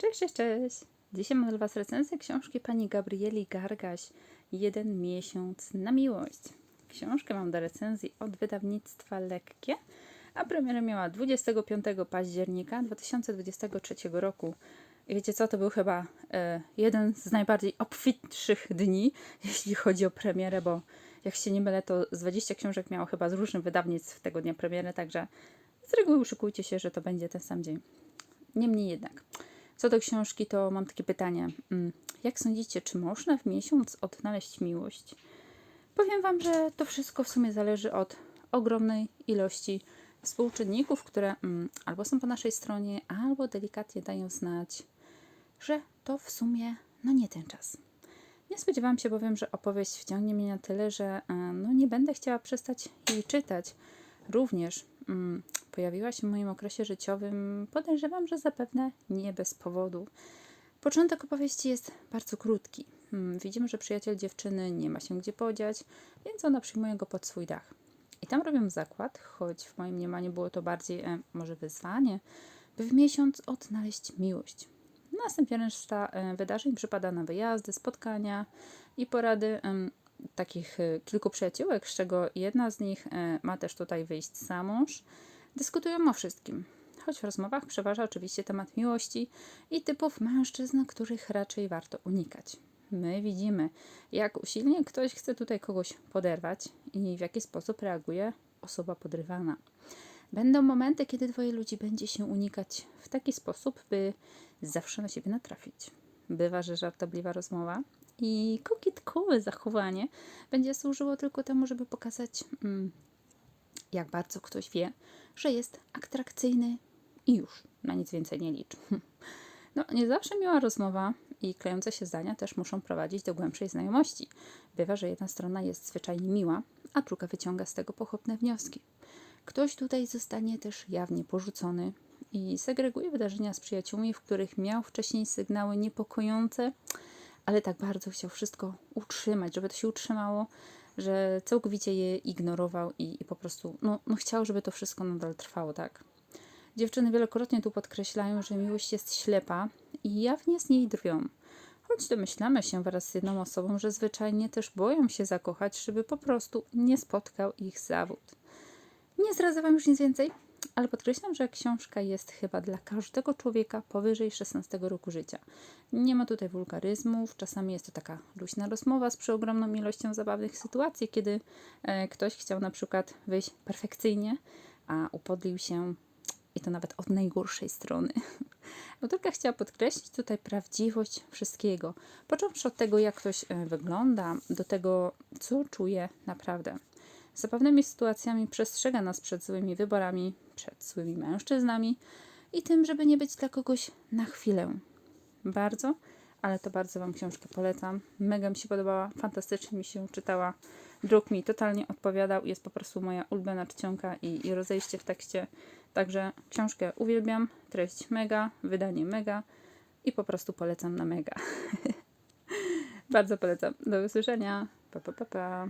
Cześć, cześć, cześć! Dzisiaj mam dla Was recenzję książki pani Gabrieli Gargaś Jeden miesiąc na miłość. Książkę mam do recenzji od wydawnictwa Lekkie, a premierę miała 25 października 2023 roku. I wiecie co, to był chyba e, jeden z najbardziej obfitszych dni, jeśli chodzi o premierę, bo jak się nie mylę, to z 20 książek miało chyba z różnych wydawnictw tego dnia premierę, także z reguły uszykujcie się, że to będzie ten sam dzień. Niemniej jednak, co do książki, to mam takie pytanie. Mm, Jak sądzicie, czy można w miesiąc odnaleźć miłość? Powiem Wam, że to wszystko w sumie zależy od ogromnej ilości współczynników, które mm, albo są po naszej stronie, albo delikatnie dają znać, że to w sumie no nie ten czas. Nie spodziewałam się bowiem, że opowieść wciągnie mnie na tyle, że e, no, nie będę chciała przestać jej czytać. Również mm, pojawiła się w moim okresie życiowym, podejrzewam, że zapewne nie bez powodu. Początek opowieści jest bardzo krótki. Mm, Widzimy, że przyjaciel dziewczyny nie ma się gdzie podziać, więc ona przyjmuje go pod swój dach. I tam robią zakład, choć w moim mniemaniu było to bardziej e, może wyzwanie, by w miesiąc odnaleźć miłość. Następnie reszta e, wydarzeń przypada na wyjazdy, spotkania i porady takich e, kilku przyjaciółek, z czego jedna z nich e, ma też tutaj wyjść za mąż. Dyskutują o wszystkim, choć w rozmowach przeważa oczywiście temat miłości i typów mężczyzn, których raczej warto unikać. My widzimy, jak usilnie ktoś chce tutaj kogoś poderwać i w jaki sposób reaguje osoba podrywana. Będą momenty, kiedy dwoje ludzi będzie się unikać w taki sposób, by zawsze na siebie natrafić. Bywa, że żartobliwa rozmowa i kokietkowe zachowanie będzie służyło tylko temu, żeby pokazać, mm, jak bardzo ktoś wie, że jest atrakcyjny i już na nic więcej nie liczy. No, nie zawsze miła rozmowa i klejące się zdania też muszą prowadzić do głębszej znajomości. Bywa, że jedna strona jest zwyczajnie miła, a druga wyciąga z tego pochopne wnioski. Ktoś tutaj zostanie też jawnie porzucony i segreguje wydarzenia z przyjaciółmi, w których miał wcześniej sygnały niepokojące, ale tak bardzo chciał wszystko utrzymać, żeby to się utrzymało, że całkowicie je ignorował i, i po prostu no, no chciał, żeby to wszystko nadal trwało, tak? Dziewczyny wielokrotnie tu podkreślają, że miłość jest ślepa i jawnie z niej drwią. Choć domyślamy się wraz z jedną osobą, że zwyczajnie też boją się zakochać, żeby po prostu nie spotkał ich zawód. Nie zdradzę Wam już nic więcej, ale podkreślam, że książka jest chyba dla każdego człowieka powyżej 16 roku życia. Nie ma tutaj wulgaryzmów, czasami jest to taka luźna rozmowa z przeogromną ilością zabawnych sytuacji, kiedy e, ktoś chciał na przykład wyjść perfekcyjnie, a upodlił się i to nawet od najgorszej strony. Autorka chciała podkreślić tutaj prawdziwość wszystkiego, począwszy od tego, jak ktoś e, wygląda, do tego, co czuje naprawdę. Z pewnymi sytuacjami przestrzega nas przed złymi wyborami, przed złymi mężczyznami i tym, żeby nie być dla kogoś na chwilę. Bardzo, ale to bardzo Wam książkę polecam. Mega mi się podobała, fantastycznie mi się czytała. Druk mi totalnie odpowiadał, jest po prostu moja ulubiona czcionka i, i rozejście w tekście. Także książkę uwielbiam, treść mega, wydanie mega i po prostu polecam na mega. bardzo polecam. Do usłyszenia. Pa, pa, pa, pa.